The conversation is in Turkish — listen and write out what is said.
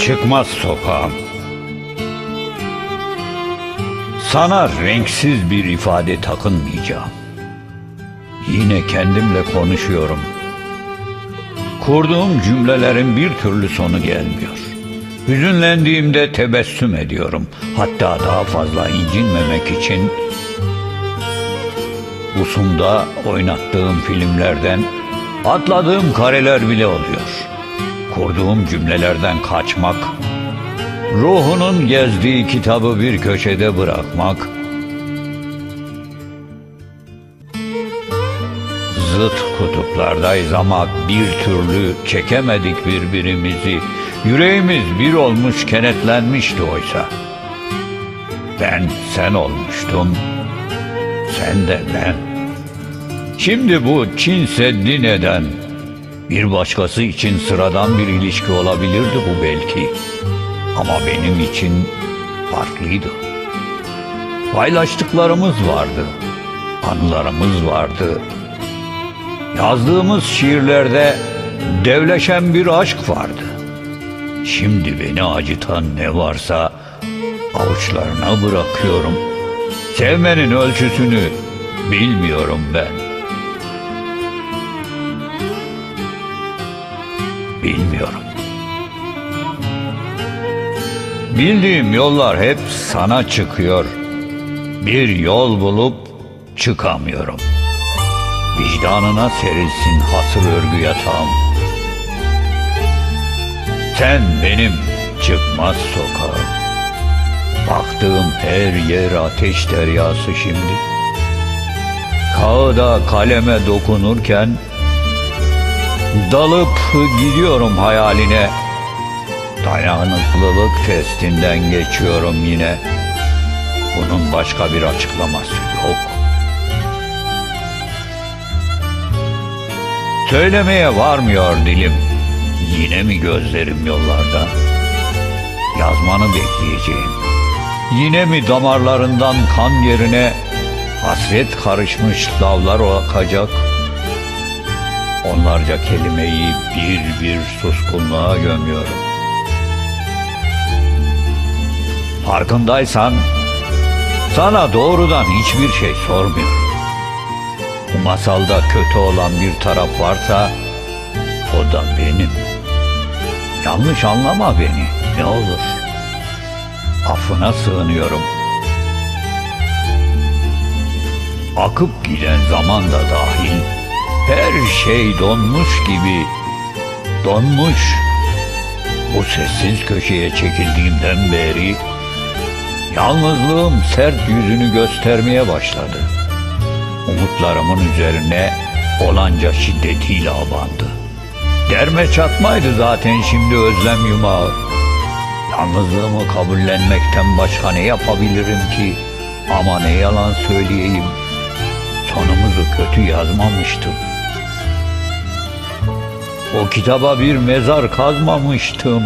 Çıkmaz sokağım. Sana renksiz bir ifade takınmayacağım. Yine kendimle konuşuyorum. Kurduğum cümlelerin bir türlü sonu gelmiyor. Hüzünlendiğimde tebessüm ediyorum. Hatta daha fazla incinmemek için usumda oynattığım filmlerden atladığım kareler bile oluyor. Kurduğum cümlelerden kaçmak, ruhunun gezdiği kitabı bir köşede bırakmak, zıt kutuplardayız ama bir türlü çekemedik birbirimizi. Yüreğimiz bir olmuş kenetlenmişti oysa. Ben sen olmuştum, sen de ben. Şimdi bu Çin Seddi neden? Bir başkası için sıradan bir ilişki olabilirdi bu belki. Ama benim için farklıydı. Paylaştıklarımız vardı. Anılarımız vardı. Yazdığımız şiirlerde devleşen bir aşk vardı. Şimdi beni acıtan ne varsa avuçlarına bırakıyorum. Sevmenin ölçüsünü bilmiyorum ben. Bilmiyorum. Bildiğim yollar hep sana çıkıyor. Bir yol bulup çıkamıyorum. Vicdanına serilsin hasır örgü yatağım. Sen benim çıkmaz sokağım. Baktığım her yer ateş deryası şimdi. Kağıda kaleme dokunurken dalıp gidiyorum hayaline. Dayanıklılık testinden geçiyorum yine. Bunun başka bir açıklaması yok. Söylemeye varmıyor dilim. Yine mi gözlerim yollarda? Yazmanı bekleyeceğim. Yine mi damarlarından kan yerine hasret karışmış lavlar akacak? Onlarca kelimeyi bir bir suskunluğa gömüyorum. Farkındaysan sana doğrudan hiçbir şey sormuyorum. Bu masalda kötü olan bir taraf varsa o da benim. Yanlış anlama beni ne olur. Affına sığınıyorum. Akıp giden zaman da dahil her şey donmuş gibi donmuş. Bu sessiz köşeye çekildiğimden beri yalnızlığım sert yüzünü göstermeye başladı. Umutlarımın üzerine olanca şiddetiyle abandı. Derme çatmaydı zaten şimdi özlem yumağı. Yalnızlığımı kabullenmekten başka ne yapabilirim ki? Ama ne yalan söyleyeyim. Sonumuzu kötü yazmamıştım. O kitaba bir mezar kazmamıştım.